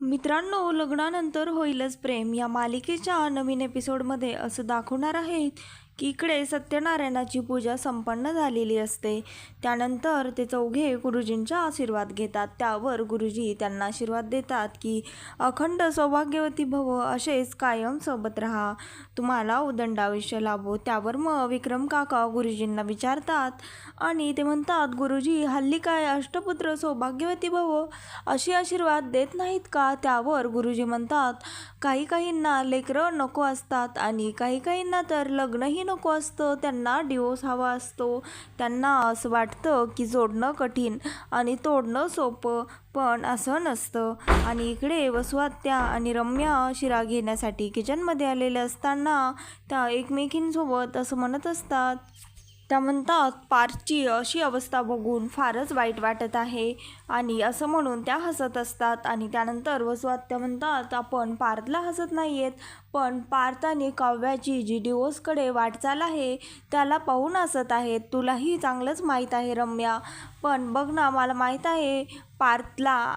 मित्रांनो लग्नानंतर होईलच प्रेम. या मालिकेच्या नवीन एपिसोडमध्ये असं दाखवणार आहेत की इकडे सत्यनारायणाची पूजा संपन्न झालेली असते. त्यानंतर ते चौघे गुरुजींचा आशीर्वाद घेतात. त्यावर गुरुजी त्यांना आशीर्वाद देतात की अखंड सौभाग्यवती भव असेच कायम सोबत राहा. तुम्हाला उदंड आयुष्य लाभो. त्यावर मग विक्रम काका गुरुजींना विचारतात आणि ते म्हणतात गुरुजी हल्ली काय अष्टपुत्र सौभाग्यवती भव? अशी आशीर्वाद देत नाहीत का? त्यावर गुरुजी म्हणतात काही काहींना लेकरं नको असतात आणि काही काहींना तर लग्नही नको असतं. त्यांना डिवोर्स हवा असतो. त्यांना असं वाटतं की जोडणं कठीण आणि तोडणं सोपं पण असं नसतं. आणि इकडे वसुआत्या आणि रम्या शिरा घेण्यासाठी किचनमध्ये आलेल्या असताना त्या एकमेकींसोबत असं म्हणत असतात त्या म्हणतात पार्कची अशी अवस्था बघून फारच वाईट वाटत आहे आणि असं म्हणून त्या हसत असतात आणि त्यानंतर वसुआत्या म्हणतात आपण पार्थला हसत नाही आहेत पण पार्थ आणि काव्याची जी डिवोर्सकडे वाटचाल आहे त्याला पाहून हसत आहेत. तुलाही चांगलंच माहीत आहे रम्या. पण बघ ना मला माहीत आहे पार्थला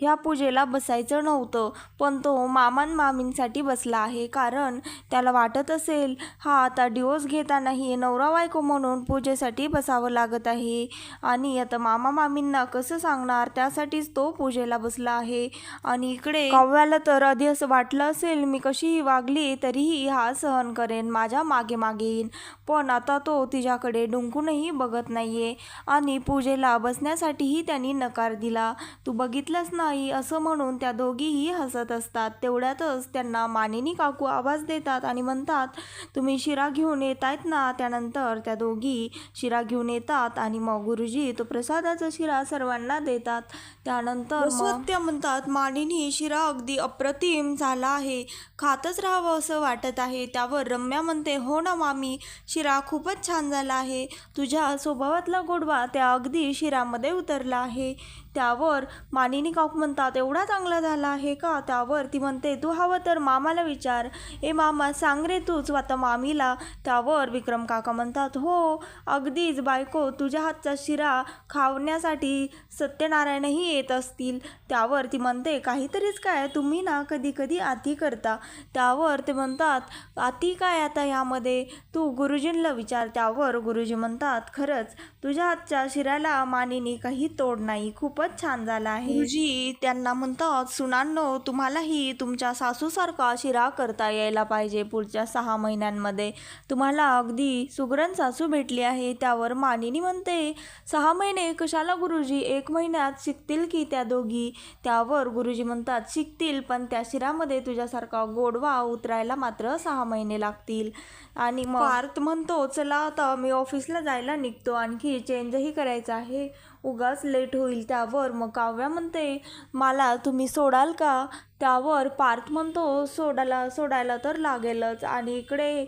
ह्या पूजेला बसायचं नव्हतं. पण तो मामान मामींसाठी बसला आहे. कारण त्याला वाटत असेल हा आता डिवोर्स घेतानाही नवरा बायको म्हणून पूजेसाठी बसावं लागत आहे. आणि आता मामा मामींना कसं सांगणार? त्यासाठीच तो पूजेला बसला आहे. आणि इकडे काव्याला तर आधी असं वाटलं असेल मी कशीही वागली तरीही हा सहन करेन माझ्या मागे मागे येईन. पण आता तो तिच्याकडे डुंकूनही बघत नाहीये. आणि पूजेला बसण्यासाठीही त्यांनी नकार दिला. तू बघितलंच नाही असं म्हणून त्या दोघीही हसत असतात. तेवढ्यातच त्यांना मानिनी काकू आवाज देतात आणि म्हणतात तुम्ही शिरा घेऊन येत आहेत ना? त्यानंतर त्या दोघी शिरा घेऊन येतात आणि मग गुरुजी तो प्रसादाचा शिरा सर्वांना देतात. त्यानंतर सत्य म्हणतात मानिनी शिरा अगदी अप्रतिम झाला आहे. खातच राहावं असं वाटत आहे. त्यावर रम्या म्हणते हो ना मामी शिरा खूपच छान झाला आहे. तुझ्या स्वभावातला गोडवा त्या अगदी शिरामध्ये उतरला आहे. त्यावर मानिनी काकू म्हणतात एवढा चांगला झाला आहे का? त्यावर ती म्हणते तू हवं तर मामाला विचार. ए मामा सांग रे तूच आता मामीला. त्यावर विक्रम काका म्हणतात हो अगदीच बायको तुझ्या हातचा शिरा खावण्यासाठी सत्यनारायणही येत असतील. त्यावर ती म्हणते काहीतरीच काय तुम्ही ना कधी कधी आती करता. त्यावर ते म्हणतात आती काय आता यामध्ये? तू गुरुजींना विचार. त्यावर गुरुजी म्हणतात खरंच तुझ्या हातच्या शिराला मानिनी काही तोड नाही खूप खूपच छान झाला आहे. गुरुजी त्यांना म्हणतात सुनांनो तुम्हालाही तुमच्या सासूसारखा शिरा करता यायला पाहिजे पुढच्या सहा महिन्यांमध्ये. तुम्हाला अगदी सुगरण सासू भेटली आहे. त्यावर मानिनी म्हणते सहा महिने कशाला गुरुजी? एक महिन्यात शिकतील की त्या दोघी? त्यावर गुरुजी म्हणतात शिकतील पण त्या शिरामध्ये तुझ्यासारखा गोडवा उतरायला मात्र सहा महिने लागतील. आणि मग म्हणतो चला आता मी ऑफिसला जायला निघतो. आणखी चेंजही करायचं आहे. उगाच लेट होईल त्यावर. मग काव्या म्हणते मला तुम्ही सोडाल का? त्यावर पार्थ म्हणतो सोडायला सोडायला तर लागेलच. आणि इकडे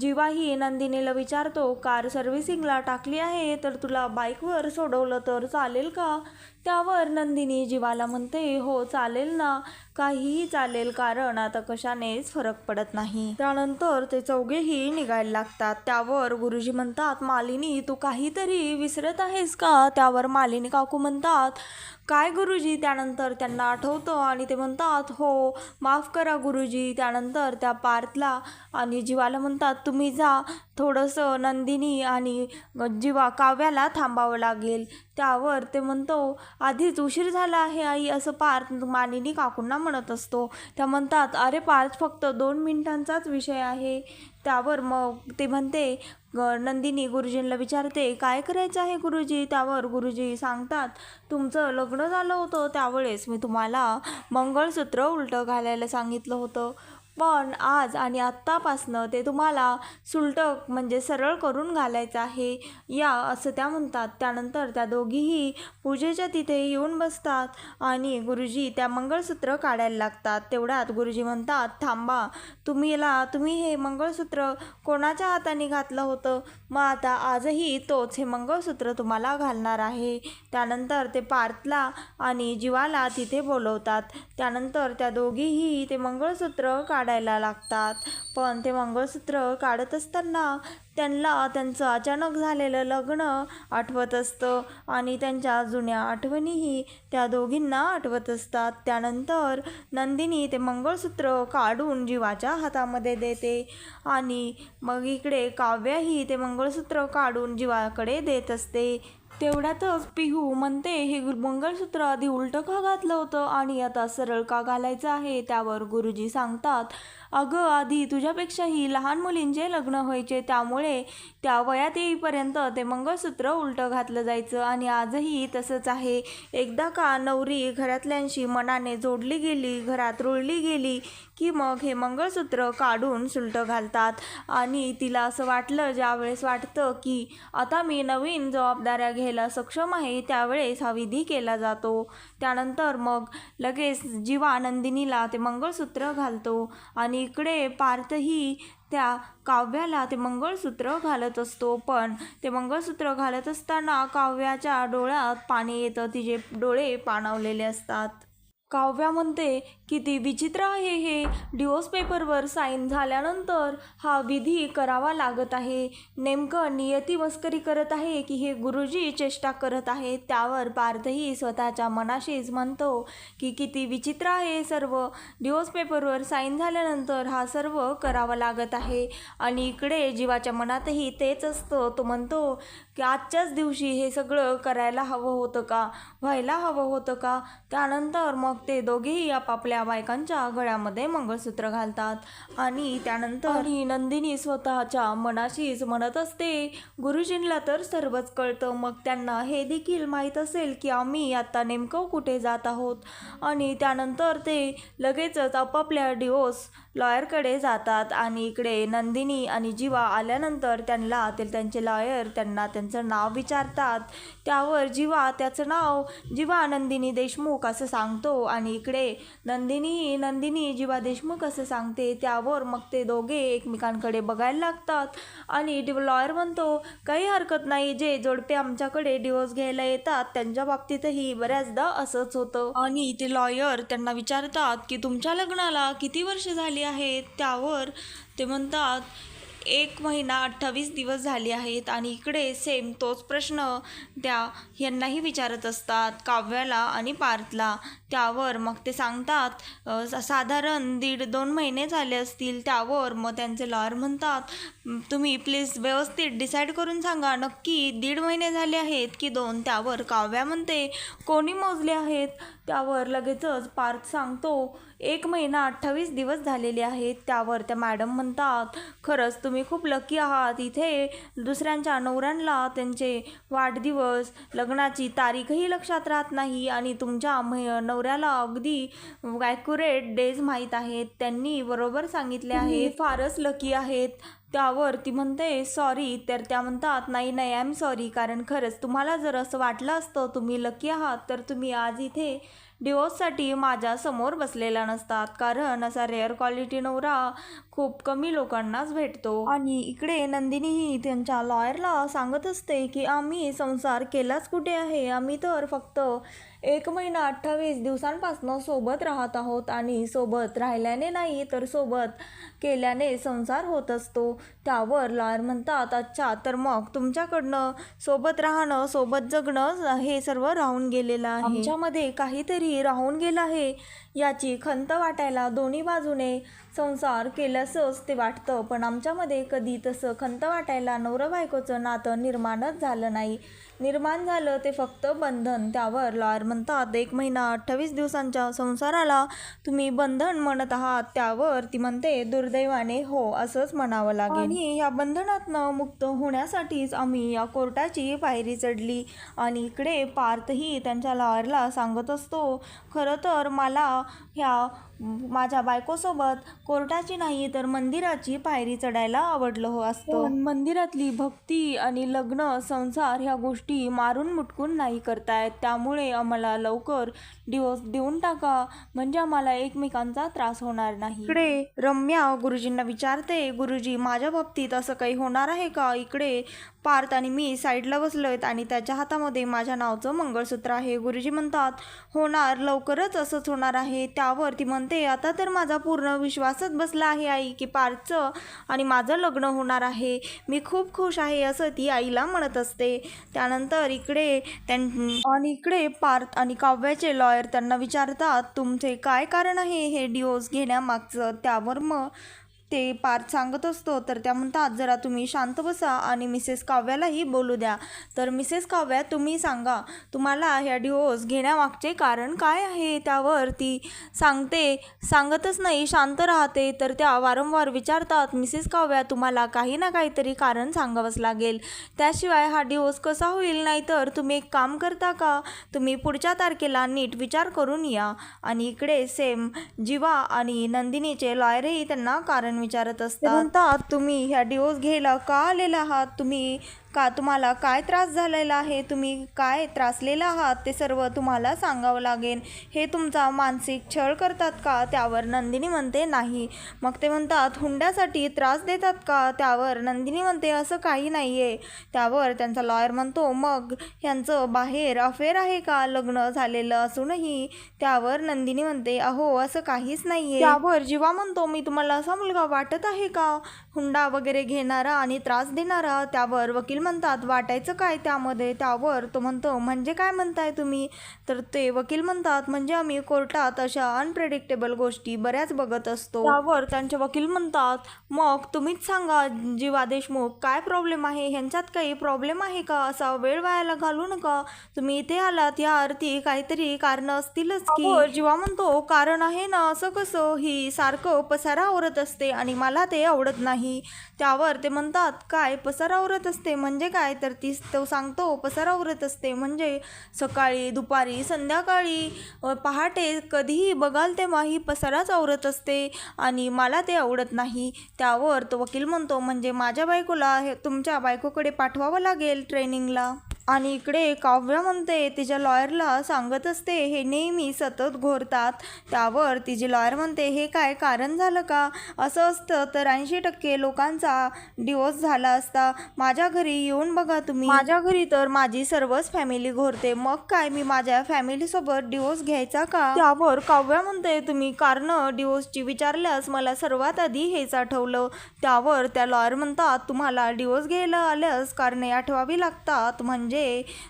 जीवाही नंदिनीला विचारतो कार सर्व्हिसिंगला टाकली आहे तर तुला बाईकवर सोडवलं तर चालेल का? त्यावर नंदिनी जीवाला म्हणते हो चालेल ना काहीही चालेल कारण आता कशानेच फरक पडत नाही. त्यानंतर ते चौघेही निघायला लागतात. त्यावर गुरुजी म्हणतात मालिनी तू काहीतरी विसरत आहेस का? त्यावर मालिनी काकू म्हणतात काय गुरुजी त्यानंतर त्यांना आठवतं आणि ते म्हणतात हो माफ करा गुरुजी. त्यानंतर त्या पार्थला आणि जीवाला म्हणतात तुम्ही जा थोडंसं नंदिनी आणि जीवा काव्याला थांबावं लागेल. त्यावर ते म्हणतो आधीच उशीर झाला आहे आई असं पार्थ मानिनी काकूंना म्हणत असतो. त्या म्हणतात अरे पार्थ फक्त दोन मिनिटांचाच विषय आहे. त्यावर मग ते म्हणते नंदिनी गुरुजींना विचारते काय करायचं आहे गुरुजी? त्यावर गुरुजी सांगतात तुमचं लग्न झालं होतं त्यावेळेस मी तुम्हाला मंगळसूत्र उलटं घालायला सांगितलं होतं. पण आज आणि आत्तापासनं ते तुम्हाला सुलटक म्हणजे सरळ करून घालायचं आहे. या असं त्या म्हणतात. त्यानंतर त्या दोघीही पूजेच्या तिथे येऊन बसतात आणि गुरुजी त्या मंगळसूत्र काढायला लागतात. तेवढ्यात गुरुजी म्हणतात थांबा तुम्हीला तुम्ही हे मंगळसूत्र कोणाच्या हाताने घातलं होतं? मग आता आजही तोच हे मंगळसूत्र तुम्हाला घालणार आहे. त्यानंतर ते पार्थला आणि जीवाला तिथे बोलवतात. त्यानंतर त्या दोघीही ते मंगळसूत्र काढ काढायला लागतात. पण ते मंगळसूत्र काढत असताना त्यांना त्यांचं अचानक झालेलं लग्न आठवत असतं आणि त्यांच्या जुन्या आठवणीही त्या दोघींना आठवत असतात. त्यानंतर नंदिनी ते मंगळसूत्र काढून जीवाच्या हातामध्ये देते आणि मग इकडे काव्याही ते मंगळसूत्र काढून जीवाकडे देत असते. तेवढ्यातच पिहू म्हणते हे मंगळसूत्र आधी उलटं का घातलं होतं? आणि आता सरळ का घालायचं आहे? त्यावर गुरुजी सांगतात अगं आधी तुझ्यापेक्षाही लहान मुलींचे लग्न व्हायचे त्यामुळे त्या वयात येईपर्यंत ते मंगळसूत्र उलटं घातलं जायचं आणि आजही तसंच आहे. एकदा का नवरी घरातल्यांशी मनाने जोडली गेली घरात रुळली गेली की मग हे मंगळसूत्र काढून सुलटं घालतात. आणि तिला असं वाटलं ज्यावेळेस वाटतं की आता मी नवीन जबाबदाऱ्या घ्यायला सक्षम आहे त्यावेळेस हा विधी केला जातो. त्यानंतर मग लगेच जीवा नंदिनीला ते मंगळसूत्र घालतो. आणि इकडे पार्थही त्या काव्याला ते मंगळसूत्र घालत असतो. पण ते मंगळसूत्र घालत असताना काव्याच्या डोळ्यात पाणी येतं. तिचे डोळे पाणावलेले असतात. काव्या म्हणते किती विचित्र आहे हे. डिओस पेपरवर साईन झाल्यानंतर हा विधी करावा लागत आहे. नेमकं नियती मस्करी करत आहे की हे गुरुजी चेष्टा करत आहेत? त्यावर पार्थही स्वतःच्या मनाशीच म्हणतो की किती विचित्र आहे सर्व. डिओस पेपरवर साईन झाल्यानंतर हा सर्व करावा लागत आहे. आणि इकडे जीवाच्या मनातही तेच असतं. तो म्हणतो की आजच्याच दिवशी हे सगळं करायला हवं होतं का? व्हायला हवं होतं का? त्यानंतर मग ते दोघेही आपापल्या बायकांच्या गळ्यामध्ये मंगळसूत्र घालतात. आणि त्यानंतर नंदिनी स्वतःच्या मनाशीच म्हणत असते गुरुजींना तर सर्वच कळतं. मग त्यांना हे देखील माहीत असेल की आम्ही आता नेमकं कुठे जात आहोत. आणि त्यानंतर ते लगेचच आपापल्या डिओस लॉयरकडे जातात. आणि इकडे नंदिनी आणि जीवा आल्यानंतर त्यांना ते त्यांचे लॉयर त्यांना त्यांचं नाव विचारतात. त्यावर जीवा त्याचं नाव जीवा नंदिनी देशमुख असं सांगतो. आणि इकडे नंदिनी नंदिनी जीवा देशमुख असं सांगते त्यावर मग ते दोघे एकमेकांकडे बघायला लागतात. आणि डिव लॉयर म्हणतो काही हरकत नाही जे जोडपे आमच्याकडे डिवोर्स घ्यायला येतात त्यांच्या बाबतीतही बऱ्याचदा असंच होतं. आणि ते लॉयर त्यांना विचारतात की तुमच्या लग्नाला किती वर्ष झाली आहेत? त्यावर ते म्हणतात एक महिना अठ्ठावीस दिवस झाले आहेत आणि इकडे सेम तोच प्रश्न त्या यांनाही विचारत असतात काव्याला आणि पार्थला. त्यावर मग ते सांगतात सा- साधारण दीड दोन महिने झाले असतील त्यावर. मग त्यांचे लॉयर म्हणतात तुम्ही प्लीज व्यवस्थित डिसाईड करून सांगा. नक्की दीड महिने झाले आहेत की दोन. त्यावर काव्या म्हणते कोणी मोजले आहेत? त्यावर लगेचच पार्थ सांगतो एक महिना अठ्ठावीस दिवस झालेले आहेत. त्यावर त्या मॅडम म्हणतात खरंच तुम्ही खूप लकी आहात. इथे दुसऱ्यांच्या नवऱ्यांना त्यांचे वाढदिवस लग्नाची तारीखही लक्षात राहत नाही आणि तुमच्या मै- नवऱ्याला अगदी ॲक्युरेट डेज माहीत आहेत. त्यांनी बरोबर सांगितले आहे. फारच लकी आहेत. त्यावर ती म्हणते सॉरी तर त्या म्हणतात नाही नाही आय एम सॉरी कारण खरंच तुम्हाला जर असं वाटलं असतं तुम्ही लकी आहात तर तुम्ही आज इथे डिवोर्ससाठी माझ्यासमोर बसलेला नसतात. कारण असा रेअर क्वालिटी नवरा खूप कमी लोकांनाच भेटतो. आणि इकडे नंदिनीही त्यांच्या लॉयरला सांगत असते की आम्ही संसार केलाच कुठे आहे? आम्ही तर फक्त एक महिना अठ्ठावीस दिवसांपासून सोबत राहत आहोत आणि सोबत राहिल्याने नाही तर सोबत केल्याने संसार होत असतो. त्यावर लॉयर म्हणतात अच्छा तर मग तुमच्याकडनं सोबत राहणं सोबत जगणं हे सर्व राहून गेलेलं आहे. आमच्यामध्ये काहीतरी राहून गेलं आहे याची खंत वाटायला दोन्ही बाजूने संसार केल्यासंच ते वाटतं. पण आमच्यामध्ये कधी तसं खंत वाटायला नवरा बायकोचं नातं निर्माणच झालं नाही. निर्माण झालं. ते फक्त बंधन. त्यावर लॉयर म्हणतात एक महिना अठ्ठावीस दिवसांच्या संसाराला तुम्ही बंधन म्हणत आहात. त्यावर ती म्हणते दुर्दैवाने हो असंच म्हणावं लागेल. आणि या बंधनातनं मुक्त होण्यासाठीच आम्ही या कोर्टाची पायरी चढली. आणि इकडे पार्थही त्यांच्या लॉयरला सांगत असतो खरं तर मला ह्या माझ्या बायकोसोबत कोर्टाची नाही तर मंदिराची पायरी चढायला आवडलं हो असतं. मंदिरातली भक्ती आणि लग्न संसार ह्या गोष्टी मारून मुटकून नाही करतायत. त्यामुळे आम्हाला लवकर डिवोर्स देऊन टाका. म्हणजे आम्हाला एकमेकांचा त्रास होणार नाही. इकडे रम्या गुरुजींना विचारते गुरुजी माझ्या बाबतीत असं काही होणार आहे का? इकडे पार्थ आणि मी साईडला बसलोयत आणि त्याच्या हातामध्ये माझ्या नावचं मंगळसूत्र आहे. गुरुजी म्हणतात होणार लवकरच असंच होणार आहे. त्यावर ती म्हणते आता तर माझा पूर्ण विश्वासच बसला आहे आई की पारचं आणि माझं लग्न होणार आहे. मी खूप खुश आहे असं ती आईला म्हणत असते. त्यानंतर इकडे त्यां आणि इकडे पार्थ आणि काव्याचे लॉयर त्यांना विचारतात तुमचे काय कारण आहे हे डिओस घेण्यामागचं? त्यावर मग ते पार्थ सांगत असतो तर त्या म्हणतात जरा तुम्ही शांत बसा आणि मिसेस काव्यालाही बोलू द्या. तर मिसेस काव्या तुम्ही सांगा तुम्हाला ह्या डिवोर्स घेण्यामागचे कारण काय आहे त्यावर? ती सांगते सांगतच नाही शांत राहते. तर त्या वारंवार विचारतात मिसेस काव्या तुम्हाला काही ना काहीतरी कारण सांगावंच लागेल. त्याशिवाय हा डिवोर्स कसा होईल? नाही तर तुम्ही एक काम करता का? तुम्ही पुढच्या तारखेला नीट विचार करून या. आणि इकडे सेम जीवा आणि नंदिनीचे लॉयरही त्यांना कारण विचारत असतात. म्हणतात तुम्ही ह्या डिवोर्स घ्यायला का आलेला आहात? तुम्ही का तुम्हाला काय त्रास झालेला आहे? तुम्ही काय त्रासलेला आहात? ते सर्व तुम्हाला सांगावं लागेल. हे तुमचा मानसिक छळ करतात का? त्यावर नंदिनी म्हणते नाही. मग ते म्हणतात हुंड्यासाठी त्रास देतात का? त्यावर नंदिनी म्हणते असं काही नाही आहे त्यावर त्यांचा लॉयर म्हणतो मग ह्यांचं बाहेर अफेअर आहे का? लग्न झालेलं असूनही त्यावर नंदिनी म्हणते अहो असं काहीच नाही आहे त्यावर जीवा म्हणतो मी तुम्हाला असा मुलगा वाटत आहे का? हुंडा वगैरे घेणारा आणि त्रास देणारा? त्यावर वकील म्हणतात वाटायचं काय त्यामध्ये? त्यावर तो म्हणतो म्हणजे काय म्हणताय तुम्ही? तर ते वकील म्हणतात म्हणजे आम्ही कोर्टात अशा अनप्रेडिक्टेबल गोष्टी बऱ्याच बघत असतो. त्यावर त्यांचे वकील म्हणतात मग तुम्हीच सांगा जीवा देशमुख काय प्रॉब्लेम आहे? ह्यांच्यात काही प्रॉब्लेम आहे का? असा वेळ वायाला घालू नका. तुम्ही इथे आलात या अर्थी काहीतरी कारण असतीलच की. जीवा म्हणतो कारण आहे ना असं कसं? ही सारखं पसारा आवरत असते आणि मला ते आवडत नाही. त्यावर ते म्हणतात काय पसारा आवरत असते? म्हणजे म्हणजे काय? तर ती तो सांगतो पसारा उरत असते. म्हणजे सकाळी दुपारी संध्याकाळी पहाटे कधीही बघाल तेव्हा ही पसाराच आवरत असते आणि मला ते आवडत नाही. त्यावर तो वकील म्हणतो म्हणजे माझ्या बायकोला हे तुमच्या बायकोकडे पाठवावं लागेल ट्रेनिंगला. आणि इकडे काव्य म्हणते तिच्या लॉयरला सांगत असते हे नेहमी सतत घोरतात. त्यावर तिची लॉयर म्हणते हे काय कारण झालं का? असं असतं तर ऐंशी टक्के लोकांचा डिवोर्स झाला असता. माझ्या घरी येऊन बघा तुम्ही. माझ्या घरी तर माझी सर्वच फॅमिली घोरते. मग काय? मी माझ्या फॅमिलीसोबत डिवोर्स घ्यायचा का? त्यावर काव्या म्हणते तुम्ही कारण डिवोर्सची विचारल्यास मला सर्वात आधी हेच आठवलं. त्यावर त्या लॉयर म्हणतात तुम्हाला डिवोर्स घ्यायला आल्यास कारणे आठवावी लागतात. म्हणजे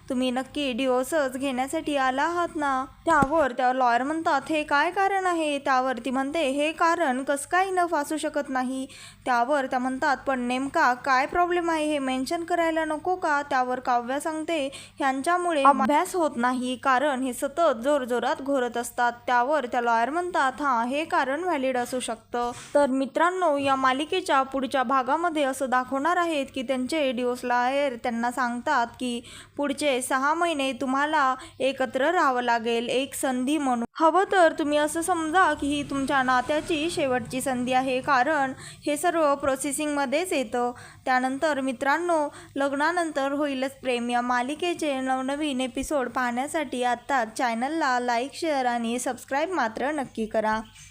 तुम्ही नक्की डिवोर्सच घेण्यासाठी आला आहात ना? त्यावर त्या लॉयर म्हणतात हे काय कारण आहे? त्यावर ती म्हणते हे कारण कसं काही न फासू शकत नाही. त्यावर त्या म्हणतात पण नेमका काय प्रॉब्लेम आहे हे मेन्शन करायला नको का? त्यावर काव्या सांगते ह्यांच्यामुळे अभ्यास होत नाही कारण हे सतत जोरजोरात घोरत असतात. त्यावर त्या लॉयर म्हणतात हां हे कारण व्हॅलिड असू शकतं. तर मित्रांनो या मालिकेच्या पुढच्या भागामध्ये असं दाखवणार आहेत की त्यांचे डिवोर्स लॉयर त्यांना सांगतात की पुढचे सहा महिने तुम्हाला एकत्र राहावं लागेल एक संधी म्हणून. हवं तर तुम्ही असं समजा की ही तुमच्या नात्याची शेवटची संधी आहे कारण हे सर्व प्रोसेसिंगमध्येच येतं. त्यानंतर मित्रांनो लग्नानंतर होईलच प्रेम. या मालिकेचे नवनवीन एपिसोड पाहण्यासाठी आत्ताच चॅनलला लाईक शेअर आणि सबस्क्राईब मात्र नक्की करा.